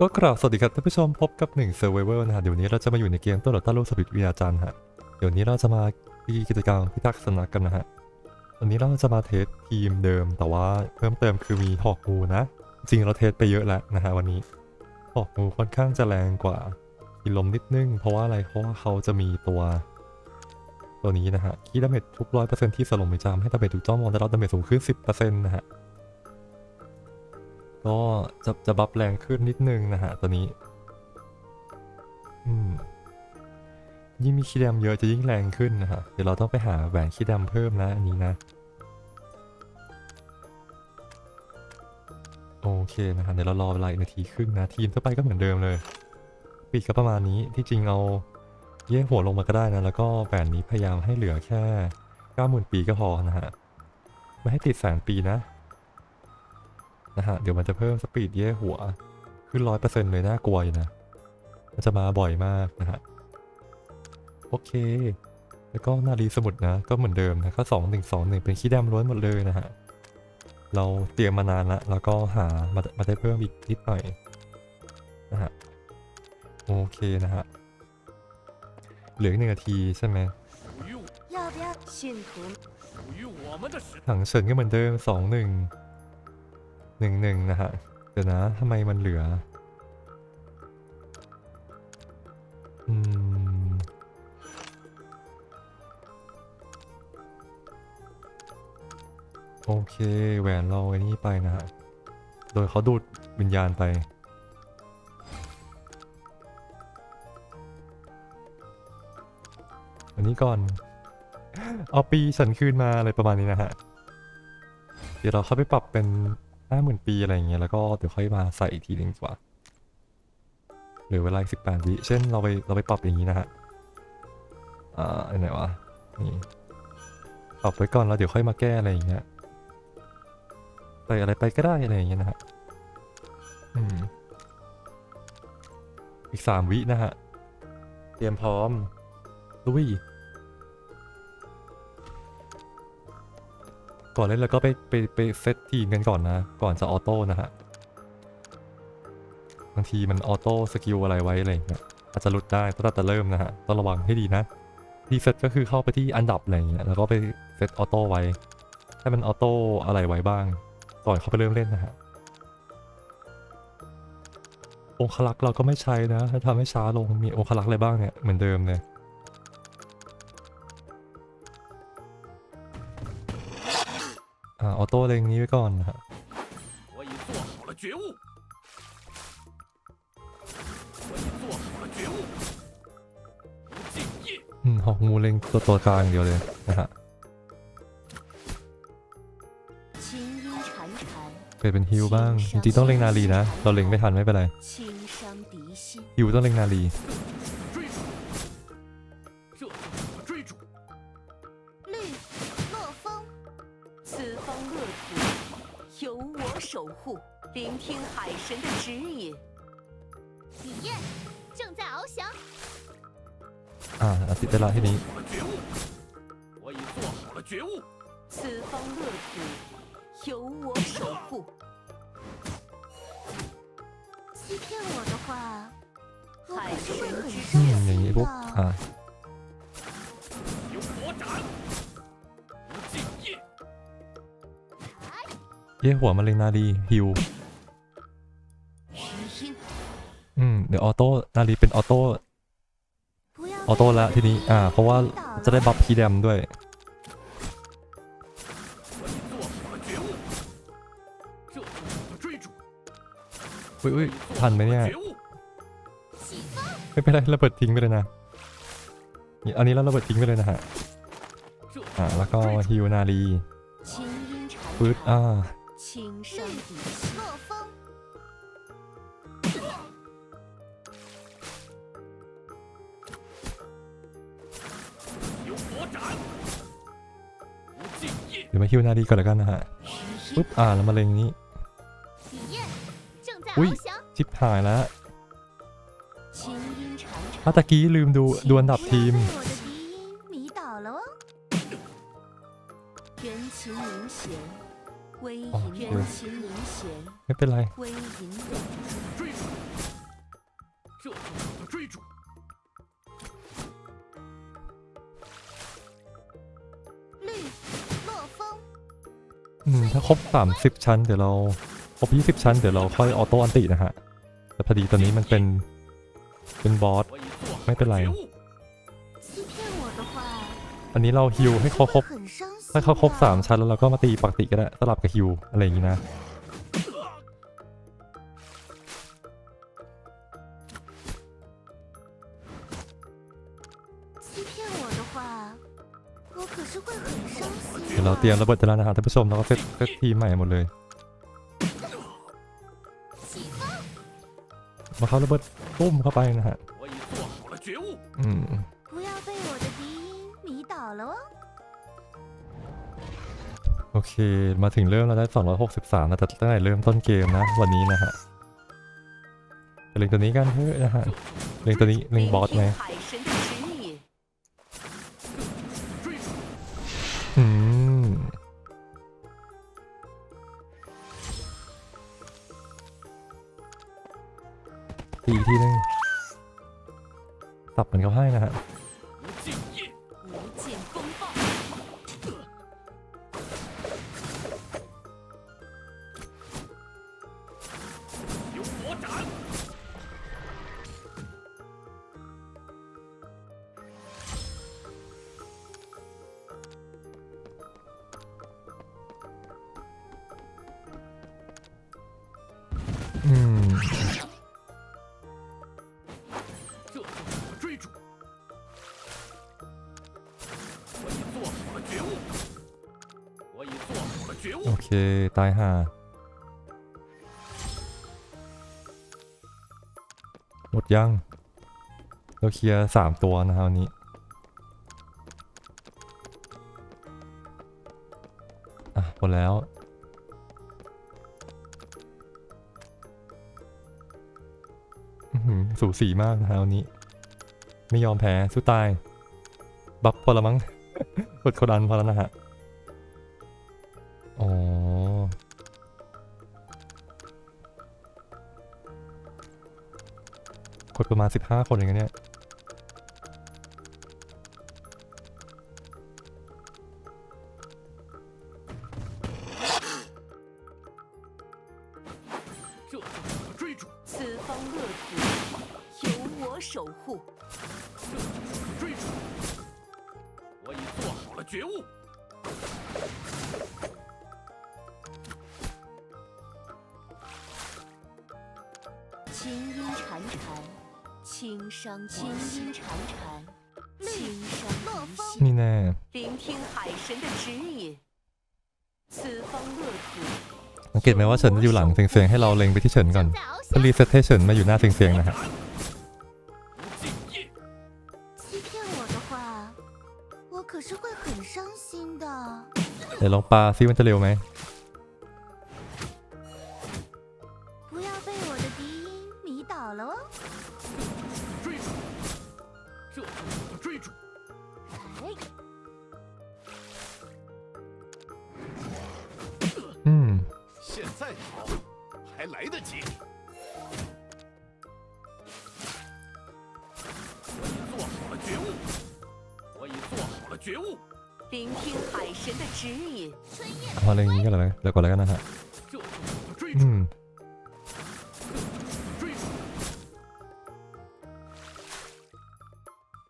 ก็กราบสวัสดีครับท่านผู้ชมพบกับหนึ่ง Survivor นะฮะเดี๋ยวนี้เราจะมาอยู่ในเกมต้นหลอดตานรูปสปิดวิญญาจันทร์ฮะเดี๋ยวนี้เราจะมามีกิจกรรมพิทักษ์สนักกันนะฮะวันนี้เราจะมาเทสทีมเดิม แต่ว่าเพิ่มเติมคือมีหอกงูนะ จริงเราเทสไปเยอะแล้วนะฮะวันนี้หอกงูค่อนข้างจะแรงกว่ากิลมนิดนึง เพราะว่าอะไรเพราะว่าเขาจะมีตัว ตัวนี้นะฮะคีดาเมจทุกร้อยเปอร์เซ็นต์ที่สลบไม่จำให้ดาเมจทุกจ้องมองได้รับดาเมจสูงขึ้นสิบเปอร์เซ็นต์นะฮะ ก็จะจะบัฟแรงขึ้นนิดนึงนะฮะตัวนี้ อืม ยิ่งมีคีย์แดมเยอะจะยิ่งแรงขึ้นนะฮะ เดี๋ยวเราต้องไปหาแหวนคีย์แดมเพิ่มนะอันนี้นะ โอเคนะฮะเดี๋ยวเรารอเวลาอีกนาทีครึ่งนะ ทีมทั่วไปก็เหมือนเดิมเลย ปีกก็ประมาณนี้ที่จริงเอาเย่หัวลงมาก็ได้นะ แล้วก็แหวนนี้พยายามให้เหลือแค่เก้าหมื่นปีก็พอนะฮะ ไม่ให้ติดแสนปีนะ นะฮะ เดี๋ยวมันจะเพิ่มสปีดเย่หัว ขึ้นร้อยเปอร์เซ็นต์เลยน่ากลัวอยู่นะ มันจะมาบ่อยมากนะฮะ โอเค แล้วก็นาฬีสมุดนะ ก็เหมือนเดิมนะก็สองหนึ่งสองหนึ่งเป็นขี้ดำล้วนหมดเลยนะฮะ เราเตรียมมานานละ แล้วก็หามามาได้เพิ่มอีกนิดหน่อยนะฮะ โอเคนะฮะ เหลือหนึ่งนาทีใช่ไหมถังเฉินก็เหมือนเดิมสองหนึ่ง หนึ่งหนึ่งนะฮะ เดี๋ยวนะทำไมมันเหลือ อืม โอเคแหวนเราไอ้นี่ไปนะฮะ โดยเขาดูดวิญญาณไปอันนี้ก่อน เอาปีฉันคืนมาอะไรประมาณนี้นะฮะ เดี๋ยวเราเข้าไปปรับเป็น ห้าหมื่นปีอะไรเงี้ยแล้วก็เดี๋ยวค่อยมาใส่อีกทีหนึ่งดีกว่าหลือเวลาสิบแปดวิ เช่นเราไปเราไปปรับอย่างนี้นะฮะ อ่าอันไหนวะ นี่ปรับไว้ก่อนแล้วเดี๋ยวค่อยมาแก้อะไรอย่างเงี้ยใส่อะไรไปก็ได้อะไรอย่างเงี้ยนะฮะ อืม อีกสามวินะฮะ เตรียมพร้อมลุย ก่อนเล่นแล้วก็ไปไปไปเซตทีมกันก่อนนะ ก่อนจะออโต้นะฮะ บางทีมันออโต้สกิลอะไรไว้อะไรเงี้ยอาจจะหลุดได้ตั้งแต่เริ่มนะฮะ ต้องระวังให้ดีนะดีเซตก็คือเข้าไปที่อันดับอะไรอย่างเงี้ยแล้วก็ไปเซตออโต้ไว้ ให้มันออโต้อะไรไว้บ้าง ก่อนเข้าไปเริ่มเล่นนะฮะองคลักษ์เราก็ไม่ใช้นะถ้าทำให้ช้าลงมีองคลักษ์อะไรบ้างเนี่ยเหมือนเดิมเลย ออโต้เลงนี้ไว้ก่อนนะฮะหอกมูเล็งตัวตัวกลางเดียวเลยนะฮะเกิดเป็นฮิวบ้าง จริงต้องเล็งนาลีนะ เราเล็งไม่ทันไม่เป็นไรฮิวต้องเล็งนาลี 容我守护，聆听海神的指引。李燕正在翱翔。啊，对拉，黑林。觉悟，我已做好了觉悟。此方乐土由我守护。欺骗我的话，海神之血啊。嗯 เย่หัวมะเร็งนาดีฮิวอืมเดี๋ยวออโต้นาดีเป็นออโต้ออโต้แล้วทีนี้ อ่า เพราะว่าจะได้บัฟพีเดมด้วย อุ้ยอุ้ยทันไหมเนี่ย ไม่เป็นไรระเบิดทิ้งไปเลยนะ อันนี้เล้ระเบิดทิ้งไปเลยนะฮะ อ่า แล้วก็ฮิวนารีฟื้ดอ่า 轻伤敌心。落风，有火斩，不敬业。 เดี๋ยวมาฮิวนาลีก่อนแล้วกันนะฮะ 余 ปึ๊ 音 บ อ่า แล้วมาเล็งนี้ 体验正在喂翱翔， ชิปหายแล้ว 琴音潺潺。 ถ้าตะกี้ลืมดูดูอันดับทีม 请不 ไม่เป็นไรถ้าครบ 30 ชั้น เดี๋ยวเราครบ 20 ชั้น เดี๋ยวเราค่อยออโต้อันตินะฮะ แต่พอดีตอนนี้มันเป็น เป็นบอส ไม่เป็นไร อันนี้เราฮิวให้เขาครบให้เขาครบ 3 ชั้นแล้วเราก็มาตีปกติก็ได้สลับกับฮิวอะไรอย่างนี้นะ เดี๋ยวเราเตรียมระเบิดจะแล้วนะครับท่านผู้ชมเราก็เซตเซตทีใหม่หมดเลยมาเข้าระเบิดปุ้มเข้าไปนะฮะอืมโอเค มาถึงเริ่มเราได้ 263นะแต่ตั้งแต่เริ่มต้นเกมนะ วันนี้นะฮะเล่งตัวนี้กันเถอะนะฮะเล่งตัวนี้เล่งบอสไหม อืมตีอีกทีนึงตับเหมือนเขาให้นะฮะ โอเค ตายฮะหมดยัง เราเคลียร์สามตัวนะคราวนี้อะหมดแล้ว สูสีมากนะฮะวันนี้ ไม่ยอมแพ้สู้ตาย บัฟพอละมั้งกดเขาดันพอแล้วนะฮะ อ๋อ กดประมาณ 15 คนเองนะเนี่ย 我守护。这就是我的追逐。我已做好了觉悟。琴音潺潺，轻伤琴音潺潺，轻伤离心。 นี่แน่ 聆听海神的指引。此方乐土 สังเกตไหมว่าเฉินจะอยู่หลังเสียงๆให้เราเล็งไปที่เฉินก่อน 正在翱 เพื่อรีเซ็ตให้เฉินมาอยู่หน้าเสียงๆนะฮะ 无尽夜， 欺骗我的话，我可是会很伤心的。 เดี๋ยวลองปลาซิมันจะเร็วไหม 不要被我的笛音迷倒了哦。追逐。这就是我的追逐。哎， อืม 现在逃还来得及。 聆听海神的指引。春夜 เอาอะไรอย่างนี้ก็แล้วเดี๋ยวก่อนแล้วกันนะฮะ 这就是我的追 อื 逐。 ม 追逐。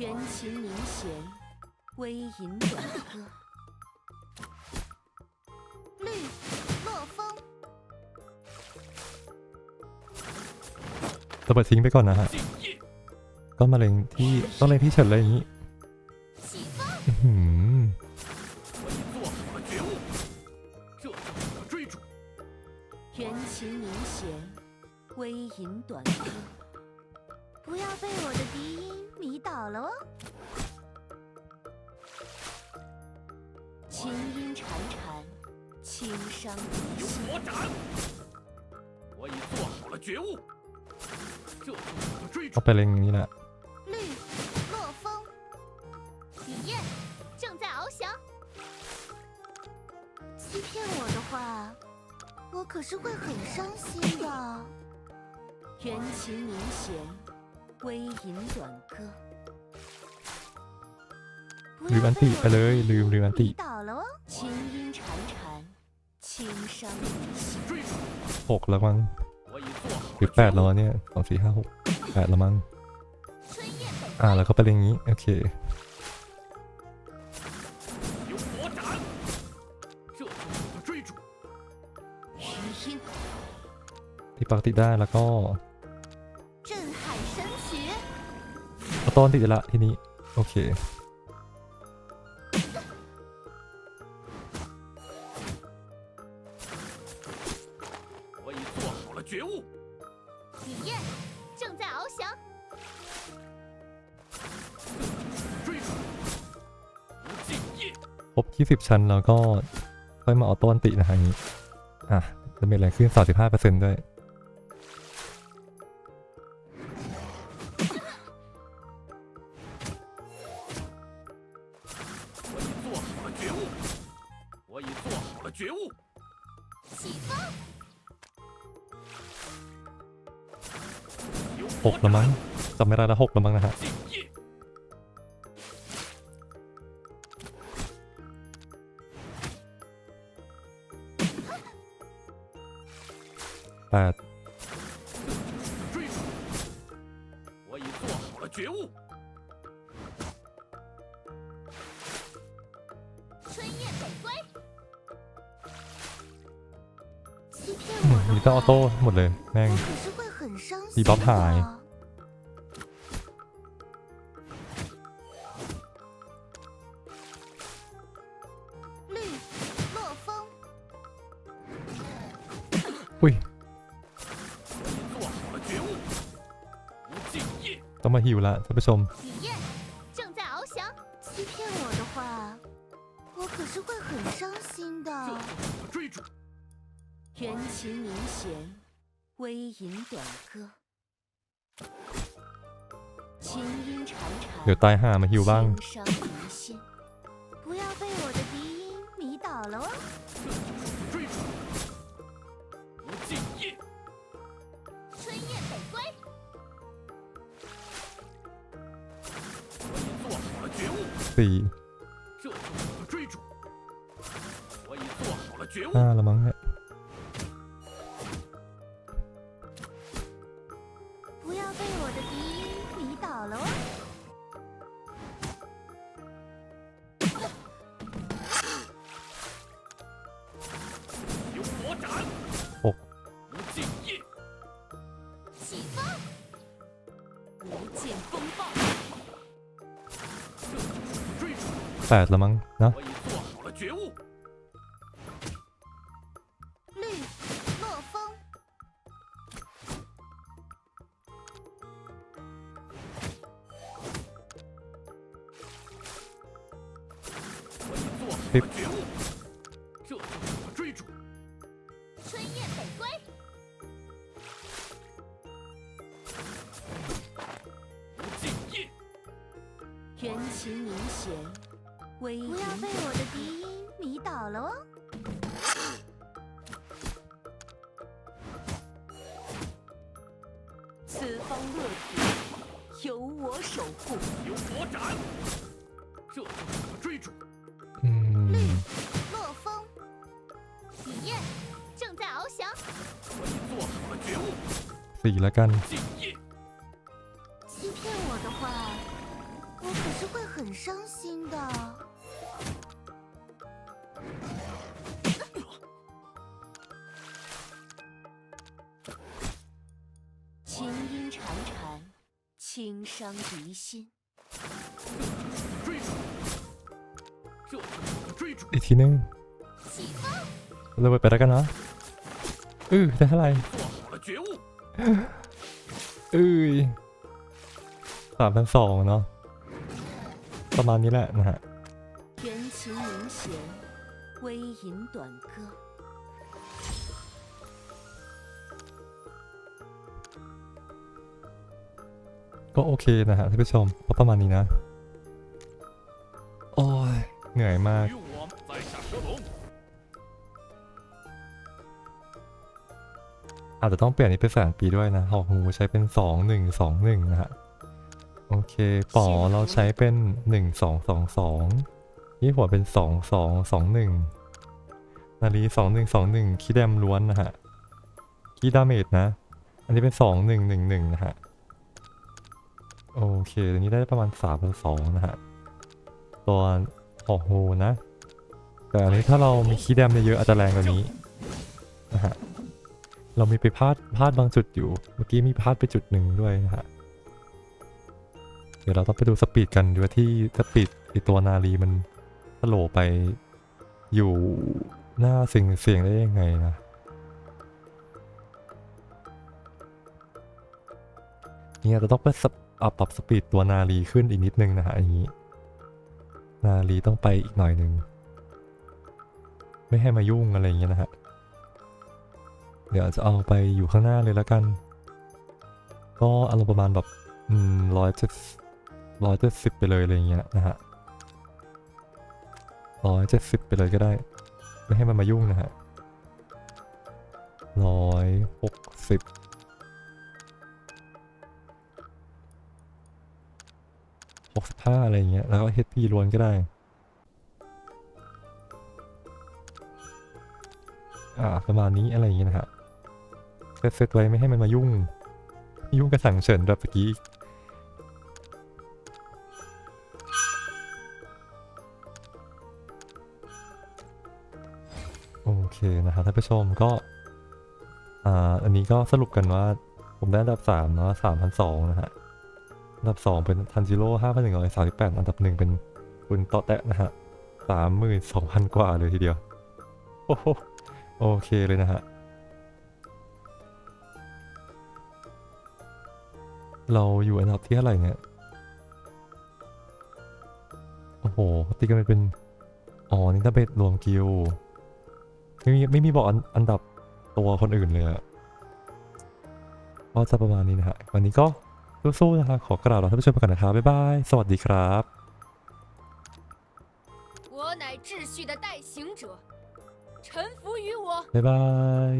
人情明闲，微吟短歌。绿，落风。 ระเบิดทิ้งไปก่อนนะฮะ 尽夜， ก็มาเล็งที่ต้องเล็งที่เฉินเลยอย่างนี้ 元琴明显微吟短不要被我的笛音迷倒了哦。琴音潺潺轻伤由我斩我已做好了觉悟。这就是我的追逐贝雷尼呢绿落风。体验正在翱翔。欺骗我的话我可是会很伤心的。缘情明弦，微吟短歌。不 ลืม 要 อันติ 被 ไป 我 เล 的 ย 低 ลืมลืมอันติ 迷倒了哦。琴音潺潺，轻伤离心。追逐， หกแล้วมั้ง 我已做好 หรือ 了 แปด 觉 แล้ว 悟。 วะเนี่ยสองสี่ห้าหกแปดแล้วมั้ง 春雁北 อ่าแล้วก็ไปเรียงนี้ โอเค ที่ปกติได้แล้วก็ 震撼神曲。 เอาต้นติดละทีนี้ โอเค 我已做好了觉悟。李艳正在翱翔，追逐，无尽夜， ครบ20 ชั้นแล้วก็ค่อยมาเอาต้นตินะฮะอย่างนี้ อ่ะจะมีแรงขึ้น 35%ด้วย 觉悟。หกละมั้งจำไม่ได้ละหกละมั้งนะฮะแปด มันก็ออโต้หมดเลยแม่งดีบัฟหายอุ้ยต้องมาหิวละท่านผู้ชม 短歌。琴音潺潺， เดี๋ยวตายห่ามาฮิวบ้าง 轻伤离心。不要被我的笛音迷倒了哦。这就是我的追逐。无尽夜，春雁北归，我已做好了觉悟。 สี่ 这就是我的追逐。我已做好了觉悟。 ห้าแล้วมั้งเนี่ย 败了吗？啊？绿，风。我已做好了觉悟。行。我已做好了觉悟。自己干。欺骗我的话，我可是会很伤心的。琴音潺潺，轻伤敌心。追逐，这就追逐。呢？那我干啥？ เออได้อะไหร่เอ้ยสามพันสองเนาะประมาณนี้แหละนะฮะก็โอเคนะฮะท่านผู้ชมประมาณนี้นะ โอ้ยเหนื่อยมาก อาจจะต้องเปลี่ยนนี้เป็นแสนปีด้วยนะหอกงูใช้เป็นสองหนึ่งสองหนึ่งนะฮะโอเคป๋อเราใช้เป็นหนึ่งสองสองสองยี่หัวเป็นสองสองสองหนึ่งนาลีสองหนึ่งสองหนึ่งคีแดมล้วนนะฮะคีดาเมจนะ อันนี้เป็นสองหนึ่งหนึ่งหนึ่งนะฮะโอเคตัวนี้ได้ประมาณสามพันสองนะฮะตัวหอกงูนะ แต่อันนี้ถ้าเรามีคีย์แดมเยอะๆอาจจะแรงกว่านี้นะฮะ เรามีไปพลาดพลาดบางจุดอยู่ เมื่อกี้มีพลาดไปจุดหนึ่งด้วยนะฮะ เดี๋ยวเราต้องไปดูสปีดกันดูว่าที่สปีดไอตัวนาลีมันสโลไปอยู่หน้าเสียงเสียงได้ยังไงนะเนี่ยจะต้องไปปอะปรับสปีดตัวนาลีขึ้นอีกนิดนึงนะฮะอย่างนี้ นาลีต้องไปอีกหน่อยหนึ่งไม่ให้มายุ่งอะไรอย่างเงี้ยนะฮะ เดี๋ยวจะเอาไปอยู่ข้างหน้าเลยแล้วกัน ก็อารมณ์ประมาณแบบอืมร้อยเจ็ดร้อยเจ็ดสิบไปเลยอะไรเงี้ยนะฮะร้อยเจ็ดสิบไปเลยก็ได้ ไม่ให้มันมายุ่งนะฮะร้อยหกสิบหกสิบห้าอะไรเงี้ย แล้วก็ HP ล้วนก็ได้ อ่า ประมาณนี้อะไรอย่างเงี้ยนะฮะ เซตไว้ไม่ให้มันมายุ่ง ยุ่งกระสังเฉินแบบเมื่อกี้โอเคนะครับท่านผู้ชมก็อ่าอันนี้ก็สรุปกันว่า ผมได้อันดับ3เนาะ3,002นะฮะอันดับ 2 เป็นทันจิโร่5,138อันดับ1เป็นคุณโตะแตะนะฮะ32,000กว่าเลยทีเดียว โอ้โหโอเคเลยนะฮะ เราอยู่อันดับที่เท่าไหร่เนี่ย โอ้โหตีกันไปเป็น อ๋อ นี่ถ้าเป็นรวมกิลด์ไม่มีไม่มีบอกอันอันดับตัวคนอื่นเลยอะก็จะประมาณนี้นะฮะ วันนี้ก็สู้ๆนะฮะ ขอกล่าวลาท่านผู้ชมไปก่อนนะครับ บ๊ายบาย สวัสดีครับ 我乃秩序的代行者，臣服于我。 บ๊ายบาย